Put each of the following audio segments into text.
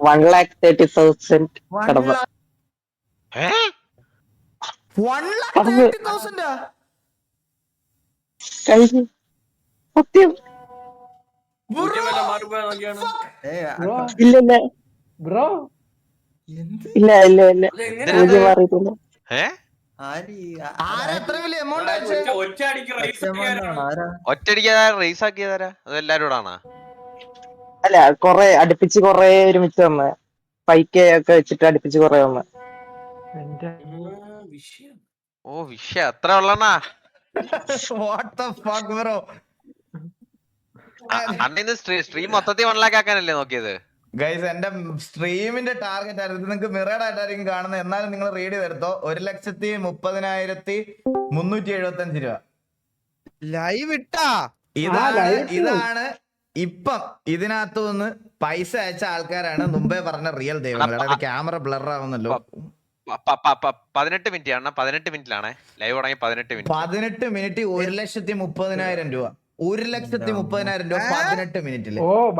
One lakh thirty thousand കടമ. കഴിഞ്ഞു. സത്യം. ഇല്ല ഇല്ല. ബ്രോ എന്ത്? ഇല്ല ഇല്ല ഇല്ല. പൂജ്യം മാറിയിട്ടില്ല ഒറ്റയടിക്ക് റേസ് ആക്കിയതാരാ അത് എല്ലാരും കൂടെ ആണോ അല്ല കൊറേ അടുപ്പിച്ച് കൊറേ ഒരുമിച്ച് വന്ന്. ഫൈവ് കെ ഒക്കെ വെച്ചിട്ട് അടുപ്പിച്ച് കൊറേ വന്ന്. ഓ വിഷയ. അത്ര ഉള്ളണാ വാട്ട് ദ ഫക്ക് ബ്രോ അണ്ണിന്ന് സ്ട്രീം മൊത്തത്തിൽ വൺ ലാക്ക് ആക്കാനല്ലേ നോക്കിയത്? ഗൈസ് എന്റെ സ്ട്രീമിന്റെ ടാർഗറ്റ് ആയിരുന്നു. നിങ്ങൾക്ക് മിറേഡ് ആയിട്ടായിരിക്കും കാണുന്നത്. എന്നാലും നിങ്ങൾ റീഡ് ചെയ്തെടുത്തോ. ഒരു ലക്ഷത്തി മുപ്പതിനായിരത്തി മുന്നൂറ്റി എഴുപത്തി അഞ്ച് രൂപ. ലൈവ് ഇട്ടാ? ഇതാണ് ഇതാണ് ഇപ്പം ഇതിനകത്തു നിന്ന് പൈസ അയച്ച ആൾക്കാരാണ് മുമ്പേ പറഞ്ഞ റിയൽ ദൈവങ്ങൾ ക്യാമറ ബ്ലർ ആവുന്നല്ലോ. പതിനെട്ട് മിനിറ്റ് ആണ്. പതിനെട്ട് മിനിറ്റിലാണേ ലൈവ് തുടങ്ങി പതിനെട്ട് മിനിറ്റ് പതിനെട്ട് മിനിറ്റ് ഒരു ലക്ഷത്തി മുപ്പതിനായിരം രൂപ. ഒരു ലക്ഷത്തി മുപ്പതിനായിരം രൂപ പതിനെട്ട് മിനിറ്റിൽ ഓ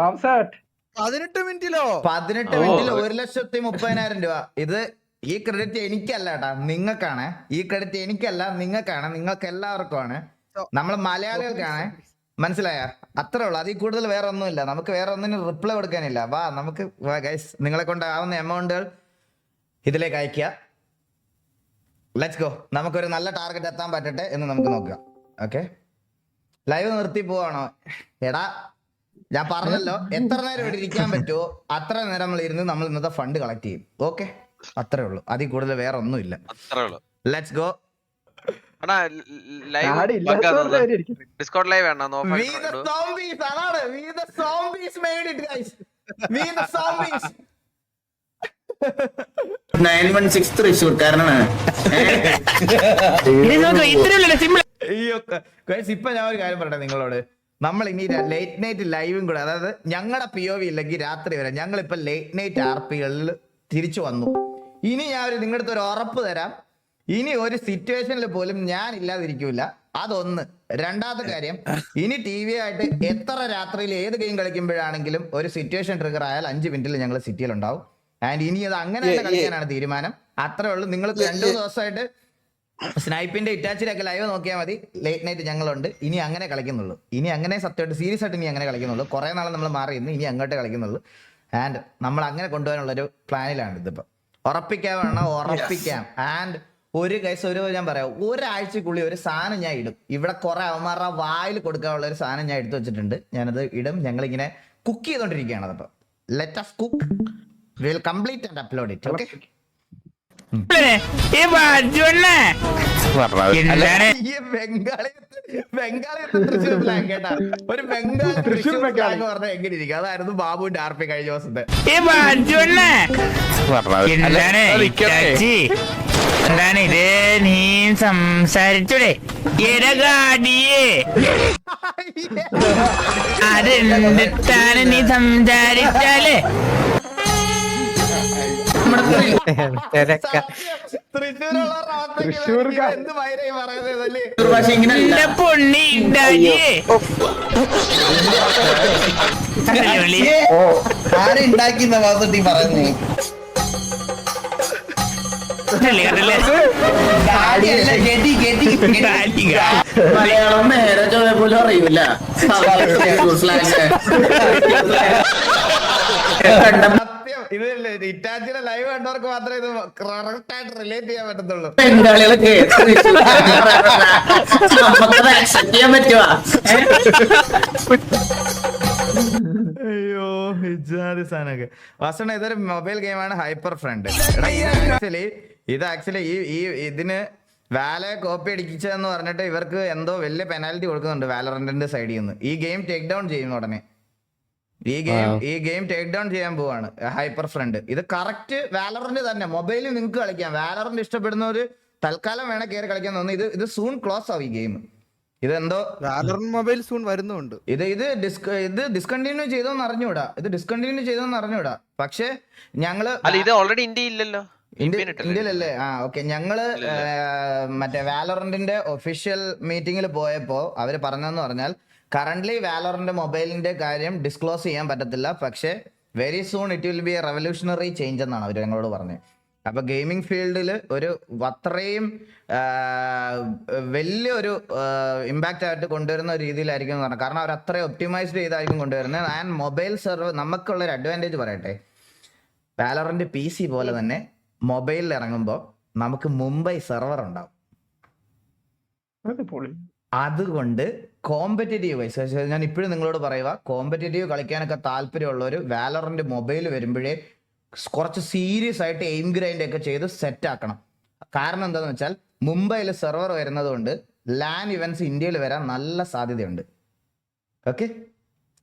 പതിനെട്ട് മിനിറ്റിലോ പതിനെട്ട്. മിനിറ്റിൽ ഒരു ലക്ഷത്തി മുപ്പതിനായിരം രൂപ. ഇത് ഈ ക്രെഡിറ്റ് എനിക്കല്ല കേട്ടാ നിങ്ങൾക്കാണ്. ഈ ക്രെഡിറ്റ് എനിക്കല്ല. നിങ്ങൾക്കാണ്. നിങ്ങൾക്ക് എല്ലാവർക്കും ആണ് നമ്മൾ മലയാളികൾക്കാണ്. മനസ്സിലായ? അത്രേ ഉള്ളൂ. അതിൽ കൂടുതൽ വേറെ ഒന്നുമില്ല. നമുക്ക് വേറെ ഒന്നിനും റിപ്ലൈ കൊടുക്കാനില്ല. വാ നമുക്ക് ഗൈസ് നിങ്ങളെ കൊണ്ടാവുന്ന എമൗണ്ടുകൾ ഇതിലേക്ക് അയക്കുക ലെറ്റ്സ് ഗോ നമുക്കൊരു നല്ല ടാർഗറ്റ് എത്താൻ പറ്റട്ടെ എന്ന് നമുക്ക് നോക്കാം ഓക്കെ ലൈവ് നിർത്തി പോവാണോ? എടാ ഞാൻ പറഞ്ഞല്ലോ എത്ര നേരം ഇവിടെ ഇരിക്കാൻ പറ്റുമോ അത്ര നേരം നമ്മൾ ഇരുന്ന് നമ്മൾ ഇന്നത്തെ ഫണ്ട് കളക്ട് ചെയ്യും. ഓക്കെ അത്രേ ഉള്ളൂ. അതിൽ കൂടുതൽ വേറെ ഒന്നുമില്ല. Let's go Discord live nine one six തൃശ്ശൂർക്കാരനാണ് ഇപ്പൊ ഞാൻ ഒരു കാര്യം പറയട്ടെ നിങ്ങളോട്. നമ്മൾ ഇനി ലേറ്റ് നൈറ്റ് ലൈവും കൂടെ അതായത് ഞങ്ങളുടെ പി ഒ വി ഇല്ലെങ്കിൽ രാത്രി വരെ ഞങ്ങൾ ഇപ്പൊ ലേറ്റ് നൈറ്റ് ആർ പികളിൽ തിരിച്ചു വന്നു. ഇനി ഞാൻ ഒരു നിങ്ങളുടെ ഒരു ഉറപ്പ് തരാം. ഇനി ഒരു സിറ്റുവേഷനിൽ പോലും ഞാൻ ഇല്ലാതിരിക്കൂല അതൊന്ന്. രണ്ടാമത്തെ കാര്യം ഇനി ടി വി ആയിട്ട് എത്ര രാത്രിയിൽ ഏത് ഗെയിം കളിക്കുമ്പോഴാണെങ്കിലും ഒരു സിറ്റുവേഷൻ ട്രിഗർ ആയാൽ അഞ്ച് മിനിറ്റിൽ ഞങ്ങൾ സിറ്റിയിൽ ഉണ്ടാവും. ആൻഡ് ഇനി അത് അങ്ങനെ കളിക്കാനാണ് തീരുമാനം. അത്രേ ഉള്ളൂ. നിങ്ങൾ രണ്ടു ദിവസമായിട്ട് സ്നൈപ്പിന്റെ ഇറ്റാച്ചിലൊക്കെ ലൈവ് നോക്കിയാൽ മതി. ലേറ്റ് നൈറ്റ് ഞങ്ങളുണ്ട്. ഇനി അങ്ങനെ കളിക്കുന്നുള്ളൂ. ഇനി അങ്ങനെ സത്യമായിട്ട് സീരിയസ് ആയിട്ട് ഇനി അങ്ങനെ കളിക്കുന്നുള്ളൂ. കുറെ നാൾ നമ്മൾ മാറി ഇന്ന് ഇനി അങ്ങോട്ട് കളിക്കുന്നുള്ളൂ. ആൻഡ് നമ്മൾ അങ്ങനെ കൊണ്ടുപോകാനുള്ള ഒരു പ്ലാനിലാണ് ഇതിപ്പോ. ഉറപ്പിക്കാൻ വേണം. ഉറപ്പിക്കാം. ആൻഡ് ഒരു കേസ് ഒരു ഞാൻ പറയാം. ഒരാഴ്ചക്കുള്ളിൽ ഒരു സാധനം ഞാൻ ഇടും. ഇവിടെ കുറെ അവന്മാരുടെ വായിൽ കൊടുക്കാനുള്ള ഒരു സാധനം ഞാൻ എടുത്തു വെച്ചിട്ടുണ്ട്. ഞാനത് ഇടും. ഞങ്ങൾ ഇങ്ങനെ കുക്ക് ചെയ്തോണ്ടിരിക്കുകയാണ് അതപ്പോ. Let of cook will complete and upload it okay ഈ ബംഗാളി ബംഗാളി തൃശ്ശൂർ പ്ലാൻ ഒരു ബംഗാളി തൃശ്ശൂർ എന്ന് പറഞ്ഞാൽ എങ്ങനെ ഇരിക്കും? അതായിരുന്നു ബാബുവിന്റെ ആർപ്പി പി കഴിഞ്ഞ ദിവസത്തെ. എന്താണ് ഇത്? നീ സംസാരിച്ചൂടെ? ഇടകാടിയേ. അതെന്താണ് നീ സംസാരിച്ചാലേ? തൃശ്ശൂരുള്ള റോട്ടയ്ക്ക് തൃശ്ശൂർക്കാർ. എന്ത് വൈരായി മലയാളം നേരെ ചൊവ്വ പോലും അറിയില്ല ഇത് ഇറ്റാച്ചിയുടെ ലൈവ് കണ്ടവർക്ക് മാത്രമേ ഇത് കറക്റ്റ് ആയിട്ട് റിലേറ്റ് ചെയ്യാൻ പറ്റത്തുള്ളൂ ബംഗാളികളൊക്കെ ചെയ്യാൻ പറ്റുവാ. അയ്യോ ഇജാതി സാധനമൊക്കെ. വാസണ ഇതൊരു മൊബൈൽ ഗെയിമാണ് ഹൈപ്പർ ഫ്രണ്ട് ആക്ച്വലി ഇത് ആക്ച്വലി ഈ ഈ ഇതിന് വാല കോപ്പി അടിക്കിച്ചതെന്ന് പറഞ്ഞിട്ട് ഇവർക്ക് എന്തോ വലിയ പെനാൽറ്റി കൊടുക്കുന്നുണ്ട് വാലറന്റിന്റെ സൈഡിൽ നിന്ന് ഈ ഗെയിം ടേക്ക് ഡൗൺ ചെയ്യുന്ന ഉടനെ. ഈ ഗെയിം ഈ ഗെയിം ടേക്ക് ഡൗൺ ചെയ്യാൻ പോവാണ് ഹൈപ്പർ ഫ്രണ്ട് ഇത് കറക്റ്റ് വാലറന്റ് തന്നെ. മൊബൈലിൽ നിങ്ങൾക്ക് കളിക്കാം. വാലറന്റ് ഇഷ്ടപ്പെടുന്നവര് തൽക്കാലം വേണം കയറി കളിക്കാൻ തോന്നുന്നു. ഇത് ഇത് സൂൺ ക്ലോസ് ആവും ഈ ഗെയിം ഇതെന്തോ? മൊബൈൽ സൂൺ വരുന്നുണ്ട്. ഇത് ഇത് ഡിസ്ക ഇത് ഡിസ്കണ്ടിന്യൂ ചെയ്തോന്ന് അറിഞ്ഞൂടാ. ഇത് ഡിസ്കണ്ടിന്യൂ ചെയ്തോന്ന് അറിഞ്ഞൂടാ. പക്ഷേ ഞങ്ങൾ അല്ല ഇത് ഓൾറെഡി ഇന്ത്യ ഇല്ലല്ലോ? ഇന്ത്യയിലല്ലേ? ആ ഓക്കെ. ഞങ്ങൾ മറ്റേ വാലോറന്റിന്റെ ഒഫീഷ്യൽ മീറ്റിംഗിൽ പോയപ്പോ അവർ പറഞ്ഞതെന്ന് പറഞ്ഞാൽ കറന്റ്ലി വാലറിന്റെ മൊബൈലിന്റെ കാര്യം ഡിസ്ക്ലോസ് ചെയ്യാൻ പറ്റത്തില്ല. പക്ഷേ very soon it will be a revolutionary change എന്നാണ് അവർ ഞങ്ങളോട് പറഞ്ഞത്. അപ്പൊ ഗെയിമിംഗ് ഫീൽഡിൽ ഒരു അത്രയും വലിയൊരു ഇമ്പാക്റ്റ് ആയിട്ട് കൊണ്ടുവരുന്ന ഒരു രീതിയിലായിരിക്കും പറഞ്ഞത്. പറഞ്ഞു കാരണം അവർ അത്രയും ഒപ്റ്റിമൈസ്ഡ് ചെയ്തായിരിക്കും കൊണ്ടുവരുന്നത്. ആൻഡ് മൊബൈൽ സെർവർ നമുക്കുള്ള ഒരു അഡ്വാന്റേജ് പറയട്ടെ. പാലറിന്റെ പി സി പോലെ തന്നെ മൊബൈലിൽ ഇറങ്ങുമ്പോൾ നമുക്ക് മുംബൈ സെർവർ ഉണ്ടാവും. അതുകൊണ്ട് കോമ്പറ്റേറ്റീവ് വൈസ് ഞാൻ ഇപ്പോഴും നിങ്ങളോട് പറയുക കോമ്പറ്റേറ്റീവ് കളിക്കാനൊക്കെ താല്പര്യമുള്ളവർ വാലറിന്റെ മൊബൈൽ വരുമ്പോഴേ കുറച്ച് സീരിയസ് ആയിട്ട് എയിം ഗ്രൈൻഡ് ഒക്കെ ചെയ്ത് സെറ്റ് ആക്കണം. കാരണം എന്താണെന്ന് വെച്ചാൽ മുംബൈയിൽ സെർവർ വരുന്നത് കൊണ്ട് ലാൻ ഇവന്റ്സ് ഇന്ത്യയിൽ വരാൻ നല്ല സാധ്യതയുണ്ട്. ഓക്കെ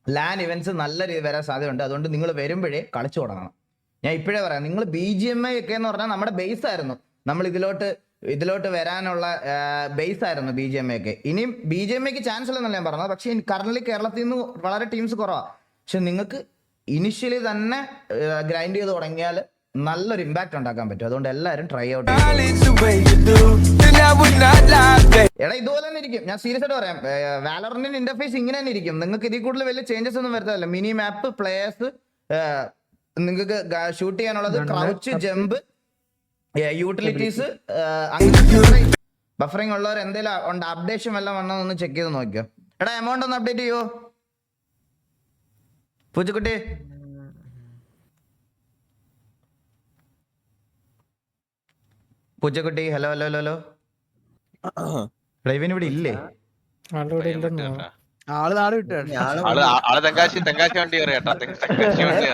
ലാൻ ഇവന്റ്സ് നല്ല രീതിയിൽ വരാൻ സാധ്യതയുണ്ട്. അതുകൊണ്ട് നിങ്ങൾ വരുമ്പോഴേ കളിച്ചു തുടങ്ങണം. ഞാൻ ഇപ്പോഴേ പറയാം നിങ്ങൾ ബി ജി എം ഐ ഒക്കെ എന്ന് പറഞ്ഞാൽ നമ്മുടെ ബേസ് ആയിരുന്നു. നമ്മൾ ഇതിലോട്ട് ഇതിലോട്ട് വരാനുള്ള ബേസ് ആയിരുന്നു ബി ജി എം ഐ ഒക്കെ. ഇനിയും ബി ജി എം ഐക്ക് ചാൻസ് ഇല്ലെന്നല്ല ഞാൻ പറഞ്ഞത്. പക്ഷേ കറന്റ് കേരളത്തിൽ നിന്ന് വളരെ ടീംസ് കുറവാണ് പക്ഷെ നിങ്ങൾക്ക് ഇനിഷ്യലി തന്നെ ഗ്രൈൻഡ് ചെയ്ത് തുടങ്ങിയാൽ നല്ലൊരു ഇമ്പാക്ട് ഉണ്ടാക്കാൻ പറ്റും. അതുകൊണ്ട് എല്ലാവരും ട്രൈ ഔട്ട് എടാ ഇതുപോലെ തന്നെ ഇരിക്കും. ഞാൻ സീരിയസ് ആയിട്ട് പറയാം. വാലറിന്റെ ഇന്റർഫേസ് ഇങ്ങനെ തന്നെ ഇരിക്കും. നിങ്ങൾക്ക് ഇതിൽ കൂടുതൽ വലിയ ചേഞ്ചസ് ഒന്നും വരുത്തല്ല മിനി മാപ്പ് പ്ലേയേഴ്സ് നിങ്ങൾക്ക് ഷൂട്ട് ചെയ്യാനുള്ളത് ക്രൗച്ച് ജമ്പ് യൂട്ടിലിറ്റീസ് ബഫറിംഗ് ഉള്ളവർ എന്തെങ്കിലും അപ്ഡേഷൻ വല്ലതും വന്നോ ഒന്ന് ചെക്ക് ചെയ്ത് നോക്കിയോ എടാ എമൗണ്ട് ഒന്ന് അപ്ഡേറ്റ് ചെയ്യോ? പൂച്ചക്കുട്ടി. പൂച്ചക്കുട്ടി ഹലോ ഹലോ ഹലോ ഹലോ. ഇവൻ ഇവിടെ ഇല്ലേ? ആൾ നാട് വിട്ടാണ് ആൾ ആൾ തെങ്കാശി തെങ്കാശി വണ്ടി കയറി കേട്ടോ. തെങ്ക- തെങ്കാശി വണ്ടി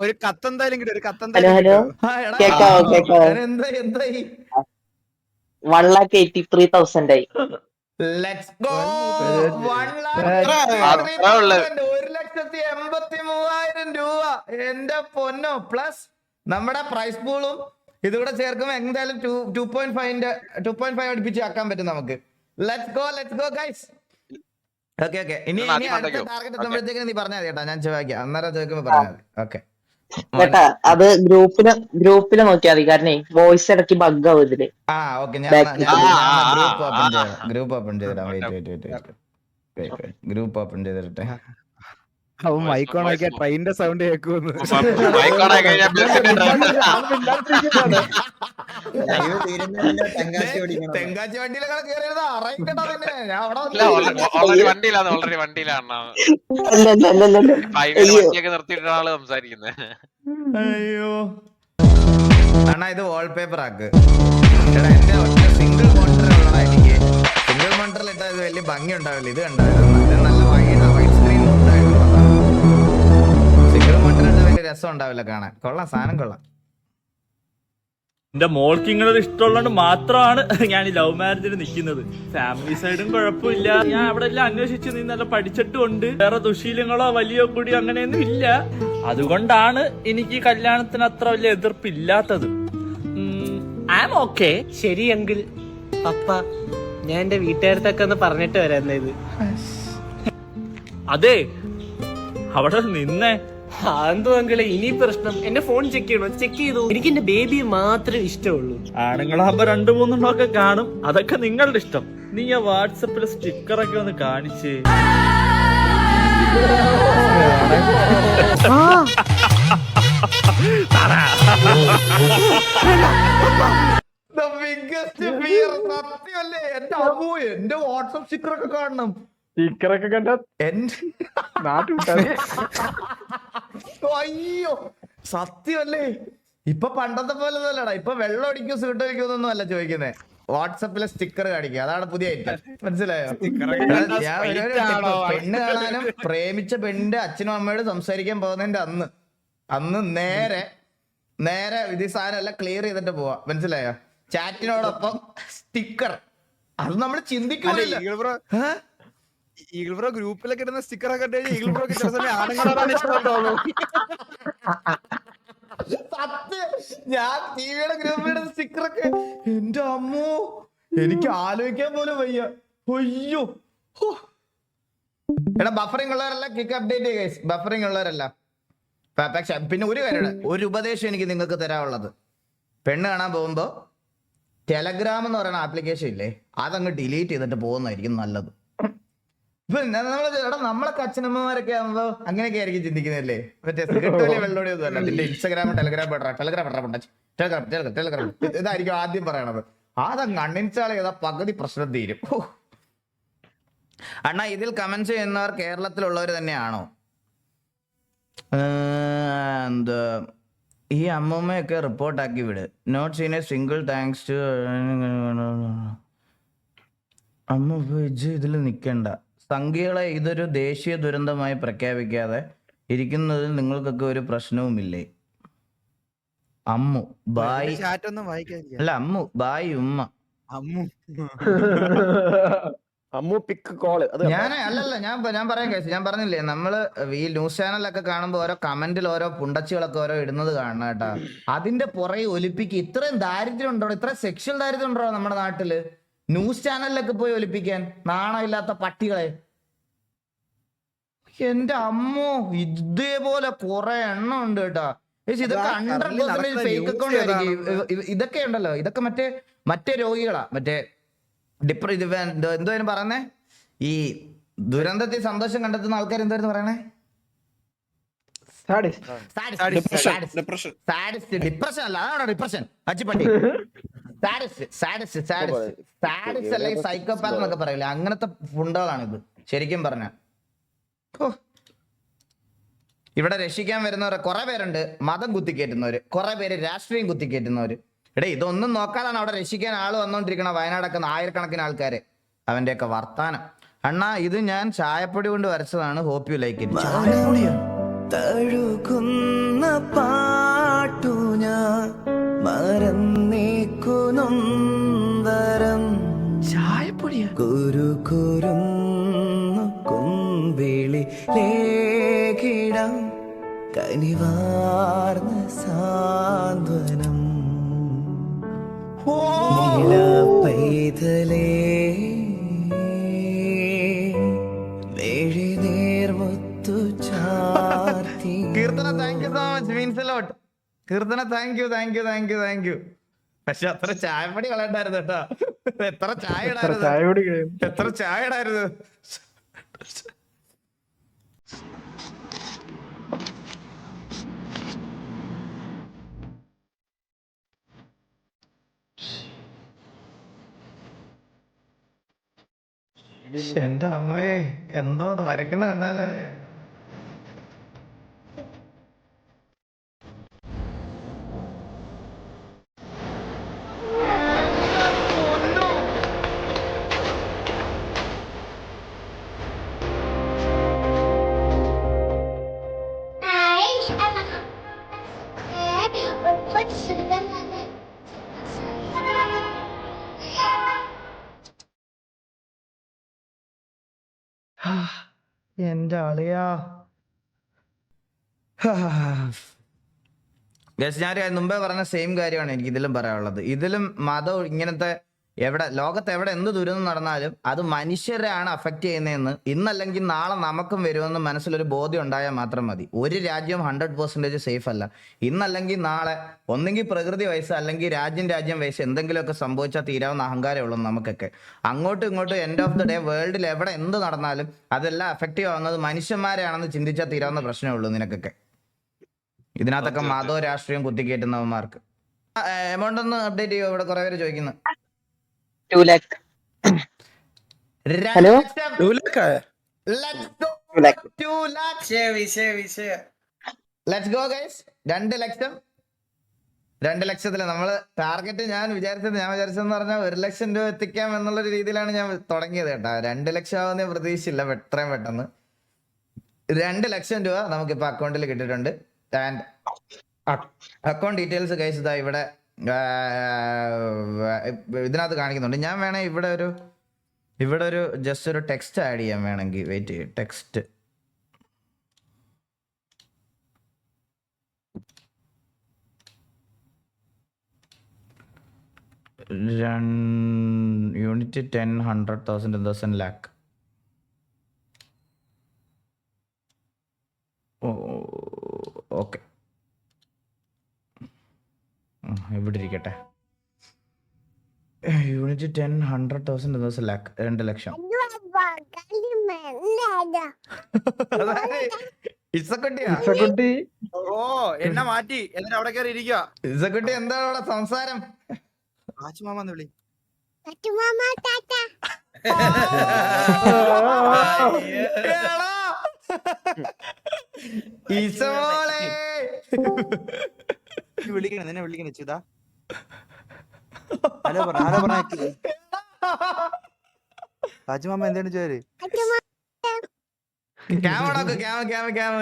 ഒരു- കത്തെന്തായാലും കിട്ടും ഒരു ഹലോ കത്തെന്തായാലും ഹലോ. ആ, എടാ, കേക്കാവോ, ആ, കേക്കാവോ? എന്താ എന്തായി? One lakh eighty three thousand ആയി ലെറ്റ്സ് ഗോ. ഒരു ലക്ഷത്തി എൺപത്തി മൂവായിരം രൂപ. എന്റെ പൊന്നോ. പ്ലസ് നമ്മുടെ പ്രൈസ് പൂളും ഇതുകൂടെ ചേർക്കുമ്പോൾ എന്തായാലും ടു ടു പോയിന്റ് ഫൈവിന്റെ ടു പോയിന്റ് ഫൈവ് അടുപ്പിച്ച് ആക്കാൻ പറ്റും നമുക്ക്. Let's go let's go guys okay okay ഇനി ഇനി അടുത്ത ടാർഗറ്റ് എത്തുമ്പോഴത്തേക്ക് നീ പറഞ്ഞാൽ മതി കേട്ടോ. ഞാൻ ചോദിക്കാം. അന്നേരം ചോദിക്കുമ്പോൾ പറഞ്ഞാൽ മതി. ഓക്കെ കേട്ടാ അത് ഗ്രൂപ്പിൽ ഗ്രൂപ്പിൽ നോക്കിയാൽ മതി. കാരണം വോയിസ് ഇടയ്ക്ക് ബഗ് ആവും ഇതിൽ. ആ ഓക്കെ ഞാൻ ഗ്രൂപ്പ് ആ, ഓപ്പൺ ഗ്രൂപ്പ് ഓപ്പൺ ചെയ്തിടാം. Wait wait wait group open ചെയ്തിട്ടെ. അവൻ മൈക്കോൺ ആക്കിയ ട്രെയിനിന്റെ സൗണ്ട് കേൾക്കുമെന്ന്. തെങ്കാച്ചി വണ്ടിയിലൊക്കെ കയറിയത് അറിയിക്കട്ടോ തന്നെ ഞാൻ അവിടെ ഓൾറെഡി വണ്ടിയിലാണ് ഓൾറെഡി വണ്ടിയിലാണ് അയ്യോ. വണ്ടിയൊക്കെ നിർത്തിയിട്ടാണ് ആൾ സംസാരിക്കുന്നത് അയ്യോ. അണ്ണാ ഇത് വാൾപേപ്പർ ആക്ക്. എടാ എന്റെ ഒറ്റ സിംഗിൾ മോട്ടർ ഉള്ളതാ എനിക്ക്. സിംഗിൾ മോട്ടറിൽ ഇട്ടാൽ ഇത് വലിയ ഭംഗി ഉണ്ടാവില്ല ഇത് കണ്ടോ രസം ഉണ്ടാവില്ല കാണാൻ. കൊള്ളാം സാധനം കൊള്ളാം. എന്റെ മോൾക്ക് ഇങ്ങനെ ഒരു ഇഷ്ടമുള്ളതുകൊണ്ട് മാത്രമാണ് ഞാൻ ഈ ലവ് മാരേജിന് നിൽക്കുന്നത്. ഫാമിലി സൈഡും കുഴപ്പമില്ല. ഞാൻ അവിടെ എല്ലാം അന്വേഷിച്ച് നീ നല്ല പഠിച്ചിട്ടുണ്ട് വേറെ ദുശീലങ്ങളോ വലിയ കൂടിയോ അങ്ങനെയൊന്നും ഇല്ല. അതുകൊണ്ടാണ് എനിക്ക് കല്യാണത്തിന് അത്ര വലിയ എതിർപ്പില്ലാത്തത്. ഐ ആം ഓക്കെ ശരി അങ്കിൾ പപ്പ ഞാൻ എന്റെ വീട്ടുകാരത്തൊക്കെ ഒന്ന് പറഞ്ഞിട്ട് വരാം ഇത്? അതെ അവിടെ നിന്നേ എന്തോ അങ്കിളെ ഇനി പ്രശ്നം. എന്റെ ഫോൺ ചെക്ക് ചെയ്യണോ? ചെക്ക് ചെയ്തു? എനിക്ക് എന്റെ ബേബി മാത്രമേ ഇഷ്ടമുള്ളൂ. ആണുങ്ങളാകുമ്പോ രണ്ടു മൂന്നെണ്ണമൊക്കെ കാണും. അതൊക്കെ നിങ്ങളുടെ ഇഷ്ടം. നീ ആ വാട്സപ്പിൽ സ്റ്റിക്കറൊക്കെ ഒന്ന് കാണിച്ച്. The biggest fear. സത്യമല്ലേ? എന്റെ അമ്മു എന്റെ വാട്സപ്പ് സ്റ്റിക്കർ ഒക്കെ കാണണം. സ്റ്റിക്കറൊക്കെ കണ്ട എന്റെ നാട്ടിൽ അയ്യോ. സത്യമല്ലേ? ഇപ്പൊ പണ്ടത്തെ പോലെ അല്ലടാ ഇപ്പൊ വെള്ളം അടിക്കും സീട്ട് അടിക്കുമെന്നൊന്നും അല്ല ചോദിക്കുന്നേ. വാട്സപ്പിലെ സ്റ്റിക്കർ കാണിക്കുക അതാണ് പുതിയ ഐറ്റം മനസ്സിലായോ? പെണ്ണ് കാണാനും പ്രേമിച്ച പെണ്ണിന്റെ അച്ഛനും അമ്മയോട് സംസാരിക്കാൻ പോകുന്നതിന്റെ അന്ന്. അന്ന് നേരെ നേരെ ഇത് ഈ സാധനം എല്ലാം ക്ലിയർ ചെയ്തിട്ട് പോവാ. മനസ്സിലായോ? ചാറ്റിനോടൊപ്പം സ്റ്റിക്കർ അത് നമ്മൾ ചിന്തിക്കുന്നില്ല ഈഗിൾ ബ്രോ ഗ്രൂപ്പിലൊക്കെ ഇടുന്ന സ്റ്റിക്കർ ഒക്കെ ഇട്ട് ഈഗിൾ ബ്രോ ചില സമയം ആണുങ്ങളോടാണ് ഇഷ്ടം തോന്നുന്നു സത്യം. ഞാൻ ടിവിയുടെ ഗ്രൂപ്പിയുടെ സ്റ്റിക്കർ ഒക്കെ. എന്റെ അമ്മോ എനിക്ക് ആലോചിക്കാൻ പോലും വയ്യ. അയ്യോ. എടാ ബഫറിംഗ് ഉള്ളവരല്ല കിക്ക് അപ്ഡേറ്റ് ഗൈസ് ബഫറിംഗ് ഉള്ളവരല്ല. പക്ഷെ പിന്നെ ഒരു കാര്യമാണ് ഒരു ഉപദേശം എനിക്ക് നിങ്ങൾക്ക് തരാനുള്ളത്. പെണ്ണ് കാണാൻ പോകുമ്പോ ടെലഗ്രാം എന്ന് പറയുന്ന ആപ്ലിക്കേഷൻ ഇല്ലേ അതങ്ങ് ഡിലീറ്റ് ചെയ്തിട്ട് പോകുന്നതായിരിക്കും നല്ലത്. നമ്മൾ എടാ നമ്മളൊക്കെ അച്ഛനമ്മമാരൊക്കെ ആകുമ്പോ അങ്ങനെയൊക്കെ ആയിരിക്കും ചിന്തിക്കുന്നല്ലേ മറ്റേ ഒന്നും അല്ല. ഇൻസ്റ്റാഗ്രാം ടെലഗ്രാം പെടാ ടെലഗ്രാം പെടാ ടെലഗ്രാം ടെലഗ്രാം ടെലഗ്രാം ഇതായിരിക്കും ആദ്യം പറയണത്. അതങ്ങ് അൺഇൻസ്റ്റാൾ ചെയ്താൽ പകുതി പ്രശ്നം തീരും. അണ്ണ ഇതിൽ കമന്റ് ചെയ്യുന്നവർ കേരളത്തിലുള്ളവർ തന്നെയാണോ? എന്ത് ഈ അമ്മൂമ്മയൊക്കെ റിപ്പോർട്ടാക്കി വിട്. Not seen a single thanks to അമ്മ ഇതിൽ നിൽക്കണ്ട സംഖ്യകളെ ഇതൊരു ദേശീയ ദുരന്തമായി പ്രഖ്യാപിക്കാതെ ഇരിക്കുന്നതിൽ നിങ്ങൾക്കൊക്കെ ഒരു പ്രശ്നവുമില്ലേ? അമ്മു ബായ് അല്ല അമ്മു ബായ് ഉമ്മ. അമ്മു. അമ്മു പിക്ക് കോൾ ഞാൻ അല്ലല്ല ഞാൻ ഞാൻ പറയാൻ കഴിച്ചു ഞാൻ പറഞ്ഞില്ലേ നമ്മൾ ഈ ന്യൂസ് ചാനലൊക്കെ കാണുമ്പോ ഓരോ കമന്റിൽ ഓരോ പുണ്ടച്ചികളൊക്കെ ഓരോ ഇടുന്നത് കാണണം കേട്ടാ. അതിന്റെ പുറകെ ഒലിപ്പിക്ക് ഇത്രയും ദാരിദ്ര്യം ഉണ്ടോ? ഇത്രയും സെക്ഷൽ ദാരിദ്ര്യം ഉണ്ടോ നമ്മുടെ നാട്ടിൽ? ന്യൂസ് ചാനലിലൊക്കെ പോയി ഒലിപ്പിക്കാൻ നാണമില്ലാത്ത പട്ടികളെ. എന്റെ അമ്മോ ഇതേപോലെ കുറെ എണ്ണം ഉണ്ട് കേട്ടോ. ഇതൊക്കെ ഇതാ ഹൺഡ്രഡ് പെർസെന്റേജ് ഫേക്ക് അക്കൗണ്ട് ആയിരിക്കും. ഇതൊക്കെ ഉണ്ടല്ലോ. ഇതൊക്കെ മറ്റേ മറ്റേ രോഗികളാ. മറ്റേ ഡിപ്ര ഇത് എന്തോ എന്തോ പറയുന്നേ? ഈ ദുരന്തത്തിൽ സന്തോഷം കണ്ടെത്തുന്ന ആൾക്കാർ എന്തായിരുന്നു പറയണേ ഡിപ്രഷൻ അല്ല. അതാണ് ഡിപ്രഷൻ അച്ചിപ്പട്ടി സാഡിസ്റ്റ് സാഡിസ് സാഡിസ്. സാഡിസ്റ്റ് അല്ലെങ്കിൽ സൈക്കോപാത്ത് എന്നൊക്കെ പറയില്ല? അങ്ങനത്തെ ഫുണ്ടുകളാണ് ഇത് ശരിക്കും പറഞ്ഞ. ഇവിടെ രക്ഷിക്കാൻ വരുന്നവരെ കുറെ പേരുണ്ട്. മതം കുത്തിക്കേറ്റുന്നവര് കുറെ പേര് രാഷ്ട്രീയം കുത്തിക്കേറ്റുന്നവര്. എടേ ഇതൊന്നും നോക്കാതാണ് അവിടെ രക്ഷിക്കാൻ ആൾ വന്നോണ്ടിരിക്കണ വയനാടൊക്കെ ആയിരക്കണക്കിന് ആൾക്കാര്. അവന്റെയൊക്കെ വർത്താനം. അണ്ണാ ഇത് ഞാൻ ചായപ്പൊടി കൊണ്ട് വരച്ചതാണ്. ഹോപ്പ് യു ലൈക്ക് ഇറ്റ് പാട്ടു ഞാൻ മറന്നേക്കുനൊന്തരം ചായപ്പൊടിയ? കുരു കുരുന്നു കുമ്പിളി ലേഖിടം കനിവാർന്ന സാന്ത്വനം. നീല പൈതലേ Keerthana thank you so much means lot Keerthana thank you thank you thank you thank you പക്ഷെ അത്ര ചായപ്പൊടി കളയണ്ടായിരുന്നു കേട്ടോ. എത്ര ചായ എത്ര ഇടായിരുന്നു ചായ എത്ര ചായ ഇടായിരുന്നു. എന്റെ അമ്മേ എന്തോ വരയ്ക്കുന്ന കണ്ടാലേ എന്റെ അളിയാ. ഗസ് ഞാൻ മുമ്പേ പറഞ്ഞ സെയിം കാര്യമാണ് എനിക്ക് ഇതിലും പറയാനുള്ളത്. ഇതിലും മതം ഇങ്ങനത്തെ എവിടെ ലോകത്ത് എവിടെ എന്ത് ദുരന്തം നടന്നാലും അത് മനുഷ്യരെയാണ് അഫക്റ്റ് ചെയ്യുന്നതെന്ന് ഇന്നല്ലെങ്കിൽ നാളെ നമുക്കും വരുമെന്ന് മനസ്സിലൊരു ബോധ്യം ഉണ്ടായാൽ മാത്രം മതി. ഒരു രാജ്യം ഹൺഡ്രഡ് പെർസെന്റേജ് സേഫ് അല്ല. ഇന്നല്ലെങ്കിൽ നാളെ ഒന്നെങ്കിൽ പ്രകൃതി വയസ്സ് അല്ലെങ്കിൽ രാജ്യം രാജ്യം വയസ്സ് എന്തെങ്കിലുമൊക്കെ സംഭവിച്ചാൽ തീരാവുന്ന അഹങ്കാരമുള്ളൂ നമുക്കൊക്കെ. അങ്ങോട്ടും ഇങ്ങോട്ടും എൻഡ് ഓഫ് ദി ഡേ വേൾഡിൽ എവിടെ എന്ത് നടന്നാലും അതെല്ലാം അഫക്റ്റീവ് ആവുന്നത് മനുഷ്യന്മാരെയാണെന്ന് ചിന്തിച്ചാൽ തീരാവുന്ന പ്രശ്നമേ ഉള്ളൂ നിനക്കൊക്കെ. ഇതിനകത്തൊക്കെ മതോ രാഷ്ട്രീയം കുത്തിക്കേറ്റുന്നവന്മാർക്ക്. എമൗണ്ട് ഒന്ന് അപ്ഡേറ്റ് ചെയ്യുമോ ഇവിടെ കുറെ പേര് ചോദിക്കുന്നു. ടു ലാക്ക് രണ്ട് ഹലോ? ടു ലാക്ക്. രണ്ട് ലക്ഷം. രണ്ട് ലക്ഷത്തിൽ നമ്മൾ ടാർഗറ്റ് ഞാൻ വിചാരിച്ചത് ഞാൻ വിചാരിച്ചതെന്ന് പറഞ്ഞാൽ ഒരു ലക്ഷം രൂപ എത്തിക്കാം എന്നുള്ള രീതിയിലാണ് ഞാൻ തുടങ്ങിയത് കേട്ടോ. രണ്ട് ലക്ഷം ആവുന്ന പ്രതീക്ഷയില്ല എത്രയും പെട്ടെന്ന്. രണ്ട് ലക്ഷം രൂപ നമുക്കിപ്പോ അക്കൗണ്ടിൽ കിട്ടിയിട്ടുണ്ട്. ആൻഡ് അക്കൗണ്ട് ഡീറ്റെയിൽസ് ഇതാ ഇവിടെ ഇതിനകത്ത് കാണിക്കുന്നുണ്ട് ഞാൻ വേണേ ഇവിടെ ഒരു ഇവിടെ ഒരു ജസ്റ്റ് ഒരു ടെക്സ്റ്റ് ആഡ് ചെയ്യാൻ വേണമെങ്കിൽ വെയിറ്റ് ചെയ്യും text unit ten hundred thousand thousand lakh okay ഇവിടെ ഇരിക്കട്ടെ. യൂണിറ്റ് ടെൻ ഹൺഡ്രഡ് തൗസൻഡ് ദിവസം ലാക്ക് രണ്ട് ലക്ഷം. ഓ എന്നെ മാറ്റി. എന്നിട്ട് അവിടെ കയറി ഇരിക്കുക ഇസക്കുട്ടി എന്താണ് അവിടെ സംസാരം? ആച്ചുമാമെന്ന് വിളി. എടാ. വിളിക്കണം നിന്നെ വിളിക്കണം ചിതാ ഹലോ പറഞ്ഞ? ഹലോ പറഞ്ഞ ആച്ചുമാമ എന്താണ് ചോര് ക്യാമറ ക്യാമ ക്യാമ ക്യാമ.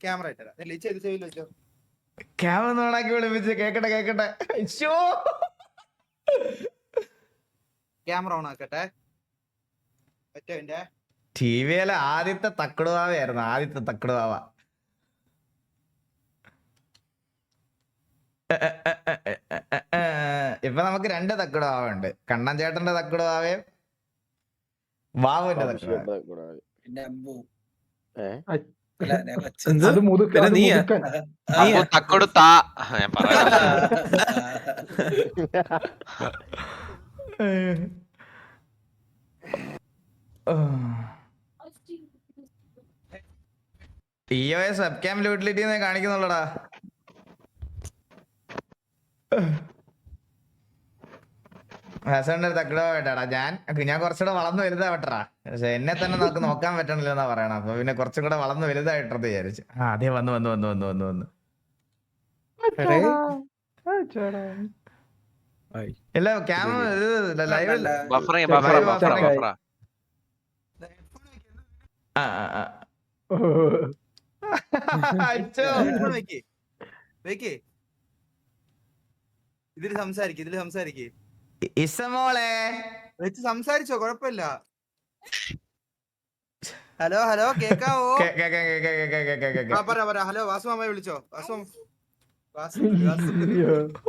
ക്യാമറ വിളിപ്പിച്ച് കേക്കട്ടെ കേക്കട്ടെ. ക്യാമറ ഓൺ ആക്കട്ടെ. ഒറ്റ ടി വിയിലെ ആദ്യത്തെ തക്കടുവാവയായിരുന്നു ആദ്യത്തെ തക്കടുവാവ ഇപ്പൊ നമുക്ക് രണ്ട് തക്കുടാവുണ്ട് കണ്ണൻ ചേട്ടന്റെ തക്കടുവാവയും ബാബുവിന്റെ അപ്പൊ തക്കൊടുത്താ ഞാൻ പറയാം. T O S web cam utility കാണിക്കുന്നുള്ളടാ. ഹസന്റെ തക്കടാ ഞാൻ ഞാൻ കുറച്ചുകൂടെ വളർന്നു വലുതാവട്ടറാ. പക്ഷെ എന്നെ തന്നെ നമുക്ക് നോക്കാൻ പറ്റണില്ല എന്നാ പറയണം അപ്പൊ പിന്നെ കുറച്ചും കൂടെ വളർന്നു വലുതായിട്ടെന്ന് വിചാരിച്ചു. ആ അതെ വന്നു വന്നു വന്നു വന്നു വന്നു വന്നു. ഇല്ല ക്യാമറ ലൈവ് ബഫറ ആ ആ, വെക്കേ. ഇതിൽ സംസാരിക്ക ഇതിൽ സംസാരിക്ക ഇസമോളെ വെച്ച് സംസാരിച്ചോ കുഴപ്പമില്ല ഹലോ ഹലോ കേക്കാവോ പറ ഹലോ വാസു അമ്മയെ വിളിച്ചോ വാസു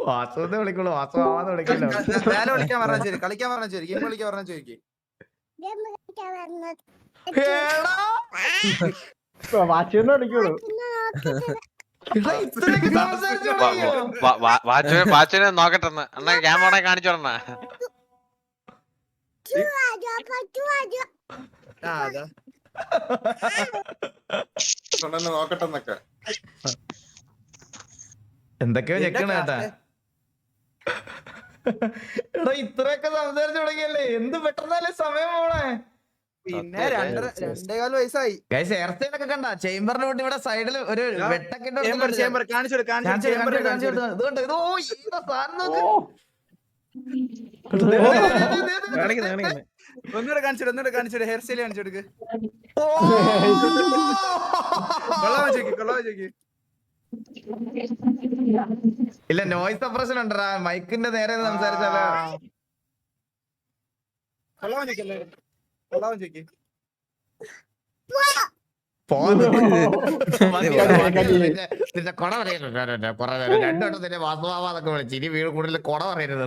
വാസുന്ന് വിളിക്കാൻ പറഞ്ഞാൽ ശരി പറഞ്ഞാൽ ശരി പറഞ്ഞാൽ ചോദിക്കും ഇത്രയൊക്കെ സംസാരിച്ച്? വാച്ചുനെ വാച്ചുനെ നോക്കട്ടെ അണ്ണാ ക്യാമറ കാണിച്ചോടണ എന്തൊക്കെയോ കേട്ടാ. ക്ലാസ്സിലെ- എടാ ഇത്രയൊക്കെ സംസാരിച്ചു തുടങ്ങിയല്ലേ? എന്ത് പെട്ടെന്നല്ലേ സമയം പോണേ? പിന്നെ രണ്ടര രണ്ടേകാൽ വയസ്സായി. ഗൈസ് എയർസ്റ്റൈലൊക്കെ കണ്ട? ചേംബറിന് വിട്ട് ഇവിടെ സൈഡിൽ ഒരു വെട്ടൊക്കെ ഒന്നുകൂടെ കാണിച്ചു ഒന്നുകൂടെ കാണിച്ചു ഹെയർ സ്റ്റൈൽ കാണിച്ചു കൊടുക്ക്. ഇല്ല നോയ്സ് അപ്രഷൻ ഉണ്ടടാ. മൈക്കിന്റെ നേരെ സംസാരിച്ചാലോ? കൊള്ളാമോ കൊള്ളാവൻ ചോദിക്ക്. നിന്റെ കൊട പറയരുത്. കൊറേ വിളിച്ച്. ഇനി വീട് കൂടുതൽ കൊട പറയരുത്